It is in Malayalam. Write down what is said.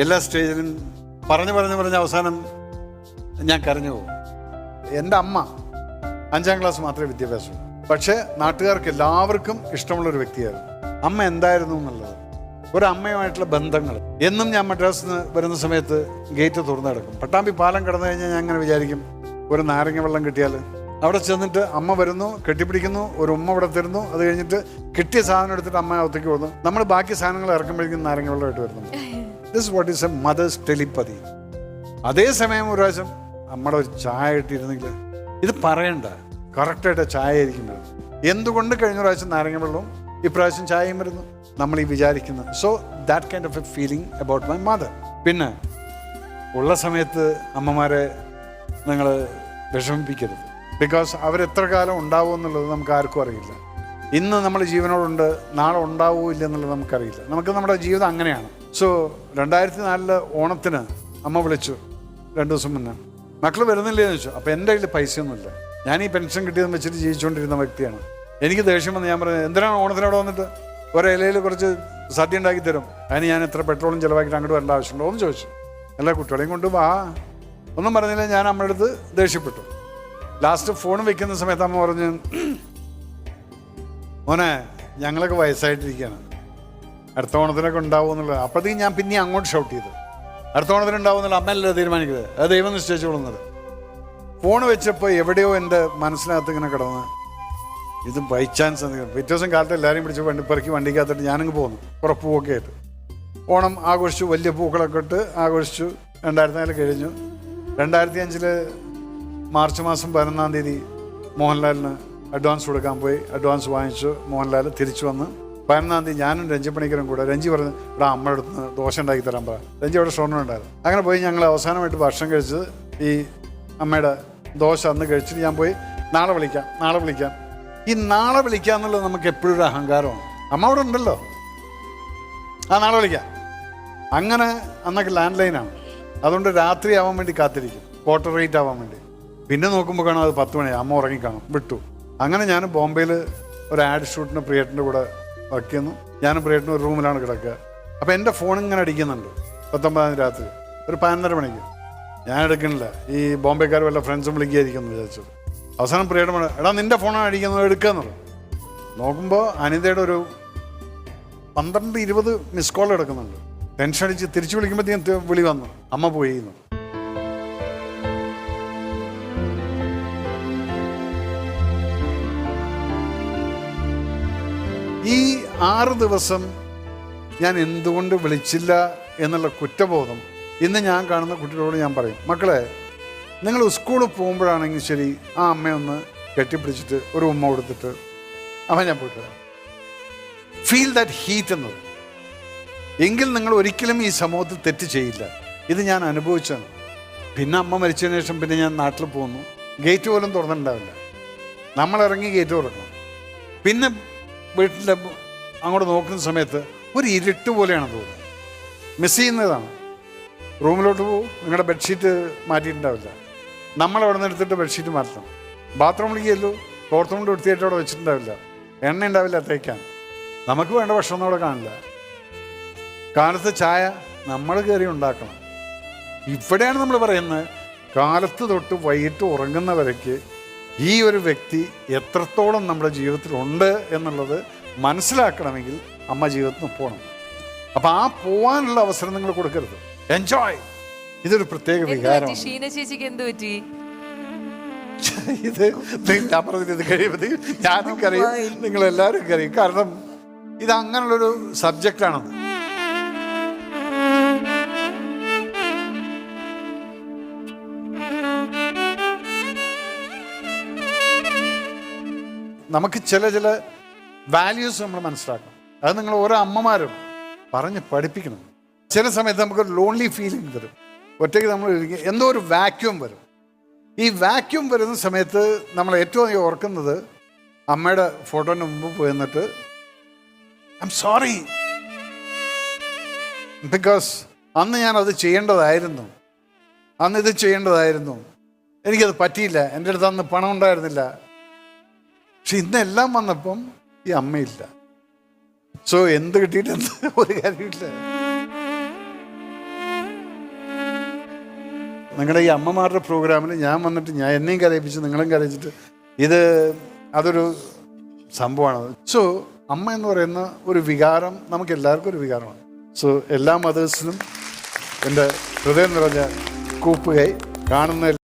എല്ലാ സ്റ്റേജിലും പറഞ്ഞു പറഞ്ഞു പറഞ്ഞ് അവസാനം ഞാൻ കരഞ്ഞു പോകും. എന്റെ അമ്മ അഞ്ചാം ക്ലാസ് മാത്രമേ വിദ്യാഭ്യാസം പക്ഷേ നാട്ടുകാർക്ക് എല്ലാവർക്കും ഇഷ്ടമുള്ള ഒരു വ്യക്തിയായിരുന്നു. അമ്മ എന്തായിരുന്നു എന്നുള്ളത്? ഒരു അമ്മയുമായിട്ടുള്ള ബന്ധങ്ങൾ. എന്നും ഞാൻ മദ്രാസിൽ നിന്ന് വരുന്ന സമയത്ത് ഗേറ്റ് തുറന്നു കിടക്കും പട്ടാമ്പി പാലം കടന്നു കഴിഞ്ഞാൽ ഞാൻ അങ്ങനെ വിചാരിക്കും? ഒരു നാരങ്ങ വെള്ളം കിട്ടിയാൽ അവിടെ ചെന്നിട്ട് അമ്മ വരുന്നു കെട്ടിപ്പിടിക്കുന്നു ഒരു ഉമ്മ ഇവിടെ തരുന്നു. അത് കഴിഞ്ഞിട്ട് കിട്ടിയ സാധനം എടുത്തിട്ട് അമ്മ അകത്തേക്ക് വന്നു നമ്മൾ ബാക്കി സാധനങ്ങൾ ഇറക്കുമ്പോഴേക്കും നാരങ്ങ വെള്ളമായിട്ട് വരുന്നു this what is a mother's telepathy അതേസമയം ഒരു പ്രാവശ്യം അമ്മയുടെ ഒരു ചായ ഇട്ടിരുന്നെങ്കിൽ ഇത് പറയണ്ട. കറക്റ്റായിട്ട് ചായ ആയിരിക്കുന്നത് എന്തുകൊണ്ട് കഴിഞ്ഞ പ്രാവശ്യം നാരങ്ങ വെള്ളവും ഇപ്രാവശ്യം ചായയും വരുന്നു? നമ്മൾ ഈ വിചാരിക്കുന്നത് so that kind of a feeling about my mother പിന്നെ ഉള്ള സമയത്ത് അമ്മമാരെ നിങ്ങൾ വിഷമിപ്പിക്കരുത്. ബിക്കോസ് അവരെത്ര കാലം ഉണ്ടാവും എന്നുള്ളത് നമുക്ക് ആർക്കും അറിയില്ല. ഇന്ന് നമ്മൾ ജീവനോടുണ്ട് നാളെ ഉണ്ടാവുമോ ഇല്ല എന്നുള്ളത് നമുക്കറിയില്ല. നമുക്ക് നമ്മുടെ ജീവിതം അങ്ങനെയാണ്. സോ രണ്ടായിരത്തി നാലിൽ ഓണത്തിന് അമ്മ വിളിച്ചു. രണ്ട് ദിവസം മുന്നേ. മക്കൾ വരുന്നില്ലേ എന്ന് ചോദിച്ചു. അപ്പോൾ എന്റെ കയ്യിൽ പൈസയൊന്നുമില്ല. ഞാൻ ഈ പെൻഷൻ കിട്ടിയതെന്ന് വെച്ചിട്ട് ജീവിച്ചുകൊണ്ടിരുന്ന വ്യക്തിയാണ്. എനിക്ക് ദേഷ്യം വന്ന്. ഞാൻ പറഞ്ഞു എന്തിനാണ് ഓണത്തിന് അവിടെ വന്നിട്ട്? ഒരിലയിൽ കുറച്ച് സദ്യ ഉണ്ടാക്കി തരും. അതിന് ഞാൻ എത്ര പെട്രോളും ചിലവാക്കിയിട്ട് അങ്ങോട്ട് വരേണ്ട ആവശ്യമുണ്ടോ? എന്ന് ചോദിച്ചു. എല്ലാ കുട്ടികളെയും കൊണ്ട് വാ. ഒന്നും പറഞ്ഞില്ല. ഞാൻ അമ്മയുടെ അടുത്ത് ദേഷ്യപ്പെട്ടു. ലാസ്റ്റ് ഫോൺ വെക്കുന്ന സമയത്ത് അമ്മ പറഞ്ഞു മോനെ ഞങ്ങളൊക്കെ വയസ്സായിട്ടിരിക്കുകയാണ്. അടുത്ത ഓണത്തിനൊക്കെ ഉണ്ടാവും എന്നുള്ളത്. അപ്പോഴത്തേക്കും ഞാൻ പിന്നെ അങ്ങോട്ട് ഷൗട്ട് ചെയ്തു. അടുത്ത ഓണത്തിന് ഉണ്ടാവും എന്നുള്ള അമ്മയല്ലേ തീരുമാനിക്കുന്നത്. അത് ദൈവം നിശ്ചയിച്ചോളുന്നത് ഫോൺ വെച്ചപ്പോൾ എവിടെയോ എന്റെ മനസ്സിനകത്ത് ഇങ്ങനെ കിടന്ന് ഇത് ബൈ ചാൻസ് എന്തെങ്കിലും പിറ്റേ ദിവസം കാലത്ത് എല്ലാവരെയും പിടിച്ച് വണ്ടി പെറുക്കി വണ്ടിക്കകത്തിട്ട് ഞാനങ്ങ് പോകുന്നു പോന്നു. പൂവൊക്കെ ആയിട്ട്. ഓണം ആഘോഷിച്ചു വലിയ പൂക്കളൊക്കെ ഇട്ട് ആഘോഷിച്ചു. രണ്ടായിരത്തി നാല് കഴിഞ്ഞു. രണ്ടായിരത്തി അഞ്ചിൽ മാർച്ച് മാസം പതിനൊന്നാം തീയതി മോഹൻലാലിന് അഡ്വാൻസ് കൊടുക്കാൻ പോയി. അഡ്വാൻസ് വാങ്ങിച്ചു. മോഹൻലാൽ തിരിച്ചു വന്ന് പതിനൊന്നാം തീയതി ഞാനും രഞ്ജി പണിക്കരും കൂടെ രഞ്ജി പറഞ്ഞു ഇവിടെ അമ്മയുടെ അടുത്ത് ദോശ ഉണ്ടാക്കി തരാൻ പറ. രഞ്ജി അവിടെ ഷോർണം ഉണ്ടായിരുന്നു. അങ്ങനെ പോയി ഞങ്ങൾ അവസാനമായിട്ട് ഭക്ഷണം കഴിച്ചത് ഈ അമ്മയുടെ ദോശ അന്ന് കഴിച്ചിട്ട് ഞാൻ പോയി നാളെ വിളിക്കാം നാളെ വിളിക്കാം. ഈ നാളെ വിളിക്കാം എന്നുള്ളത് നമുക്ക് എപ്പോഴും ഒരു അഹങ്കാരമാണ്. അമ്മ അവിടെ ഉണ്ടല്ലോ. ആ നാളെ വിളിക്കാം. അങ്ങനെ അന്നൊക്കെ ലാൻഡ് ലൈനാണ് അതുകൊണ്ട് രാത്രി ആവാൻ വേണ്ടി കാത്തിരിക്കും. ക്വാർട്ടർ റേറ്റ് ആവാൻ വേണ്ടി. പിന്നെ നോക്കുമ്പോൾ കാണാം അത് പത്ത് മണി അമ്മ ഉറങ്ങി കാണും. വിട്ടു. അങ്ങനെ ഞാൻ ബോംബെയിൽ ഒരു ആഡ് ഷൂട്ടിന് പ്രിയേട്ടന്റെ കൂടെ വർക്ക് ചെയ്യുന്നു. ഞാനും പ്രിയേട്ടനും ഒരു റൂമിലാണ് കിടക്കുക. അപ്പോൾ എന്റെ ഫോൺ ഇങ്ങനെ അടിക്കുന്നുണ്ട്. പത്തൊമ്പതാം രാത്രി. ഒരു പതിനൊന്നര മണിക്ക്. ഞാൻ എടുക്കണില്ല ഈ ബോംബെക്കാർ വല്ല ഫ്രണ്ട്സും വിളിക്കുകയായിരിക്കും വിചാരിച്ചു അവസാനം പ്രിയേട്ടൻ എടാ നിന്റെ ഫോണാണ് അടിക്കുന്നത് പറഞ്ഞു. നോക്കുമ്പോൾ അനിതയുടെ ഒരു പന്ത്രണ്ട് ഇരുപത് മിസ് കോൾ എടുക്കുന്നുണ്ട്. ടെൻഷൻ അടിച്ച് തിരിച്ചു വിളിക്കുമ്പോഴത്തേക്കും വിളി വന്നു. അമ്മ പോയി ആറ് ദിവസം ഞാൻ എന്തുകൊണ്ട് വിളിച്ചില്ല എന്നുള്ള കുറ്റബോധം ഇന്ന് ഞാൻ കാണുന്ന കുട്ടികളോട് ഞാൻ പറയും മക്കളെ നിങ്ങൾ സ്കൂളിൽ പോകുമ്പോഴാണെങ്കിൽ ശരി ആ അമ്മയൊന്ന് കെട്ടിപ്പിടിച്ചിട്ട് ഒരു ഉമ്മ കൊടുത്തിട്ട് അവൻ ഞാൻ പോയിട്ട് ഫീൽ ദാറ്റ് ഹീറ്റ് എന്നത് എങ്കിൽ നിങ്ങൾ ഒരിക്കലും ഈ സമൂഹത്തിൽ തെറ്റ് ചെയ്യില്ല. ഇത് ഞാൻ അനുഭവിച്ചാണ് പിന്നെ അമ്മ മരിച്ചതിന് ശേഷം പിന്നെ ഞാൻ നാട്ടിൽ പോകുന്നു. ഗേറ്റ് പോലും തുറന്നിട്ടുണ്ടാവില്ല. നമ്മൾ ഇറങ്ങി ഗേറ്റ് തുറക്കണം. പിന്നെ വീട്ടിലെ അങ്ങോട്ട് നോക്കുന്ന സമയത്ത് ഒരു ഇരുട്ട് പോലെയാണ് തോന്നുന്നത്. മിസ് ചെയ്യുന്നതാണ് റൂമിലോട്ട് പോകും നിങ്ങളുടെ ബെഡ്ഷീറ്റ് മാറ്റിയിട്ടുണ്ടാവില്ല. നമ്മൾ അവിടെ നിന്ന് എടുത്തിട്ട് ബെഡ്ഷീറ്റ് മാറ്റണം. ബാത്റൂമിലേക്ക് ചെല്ലു തോർത്തുകൊണ്ട് വൃത്തിയായിട്ട് അവിടെ വെച്ചിട്ടുണ്ടാവില്ല. എണ്ണ ഉണ്ടാവില്ല തേക്കാൻ നമുക്ക് വേണ്ട ഭക്ഷണം അവിടെ കാണില്ല. കാലത്ത് ചായ നമ്മൾ കയറി ഉണ്ടാക്കണം. ഇവിടെയാണ് നമ്മൾ പറയുന്നത് കാലത്ത് തൊട്ട് വൈകിട്ട് ഉറങ്ങുന്നവരേക്ക് ഈ ഒരു വ്യക്തി എത്രത്തോളം നമ്മുടെ ജീവിതത്തിലുണ്ട് എന്നുള്ളത് മനസ്സിലാക്കണമെങ്കിൽ അമ്മ ജീവിതത്തിൽ പോകണം അപ്പം ആ പോവാനുള്ള അവസരം നിങ്ങൾ കൊടുക്കരുത്. എൻജോയ് ഇതൊരു പ്രത്യേക വികാരം പറ്റി? വികാരമാണ്. ഷീന ചേച്ചിക്ക് എന്ത് പറ്റി? ഇത് ഞാൻ പറഞ്ഞത് ഇത് കഴിയുമ്പോഴത്തേക്കും ഞാനും കറിയും നിങ്ങൾ എല്ലാവരും കറിയും കാരണം ഇത് അങ്ങനെയുള്ളൊരു സബ്ജക്റ്റാണത് നമുക്ക് ചില ചില വാല്യൂസ് നമ്മൾ മനസ്സിലാക്കണം. അത് നിങ്ങൾ ഓരോ അമ്മമാരും പറഞ്ഞ് പഠിപ്പിക്കണം. ചില സമയത്ത് നമുക്കൊരു ലോൺലി ഫീലിംഗ് വരും. ഒറ്റയ്ക്ക് നമ്മൾ എന്തോ ഒരു വാക്യൂം വരും. ഈ വാക്യൂം വരുന്ന സമയത്ത് നമ്മൾ ഏറ്റവും അധികം ഓർക്കുന്നത് അമ്മയുടെ ഫോട്ടോന്റെ മുമ്പ് പോയി നിന്നിട്ട് ഐ എം സോറി ബിക്കോസ് അന്ന് ഞാൻ അത് ചെയ്യേണ്ടതായിരുന്നു. അന്ന് ഇത് ചെയ്യേണ്ടതായിരുന്നു. എനിക്കത് പറ്റിയില്ല. എന്റെ അടുത്ത് അന്ന് പണം ഉണ്ടായിരുന്നില്ല പക്ഷെ ഇന്നെല്ലാം വന്നപ്പം ഈ അമ്മയില്ല. സോ എന്ത് കിട്ടിയിട്ടെന്ത് ഒരു കാര്യമില്ല നിങ്ങളുടെ ഈ അമ്മമാരുടെ പ്രോഗ്രാമിൽ ഞാൻ വന്നിട്ട് ഞാൻ എന്നെയും കരയിപ്പിച്ച് നിങ്ങളും കരയിച്ചിട്ട് ഇത് അതൊരു സംഭവമാണ്. സോ അമ്മ എന്ന് പറയുന്ന ഒരു വികാരം നമുക്ക് എല്ലാവർക്കും ഒരു വികാരമാണ്. സോ എല്ലാ മതേഴ്സിനും എന്റെ ഹൃദയം നിറഞ്ഞ കൂപ്പുകൈ കാണുന്ന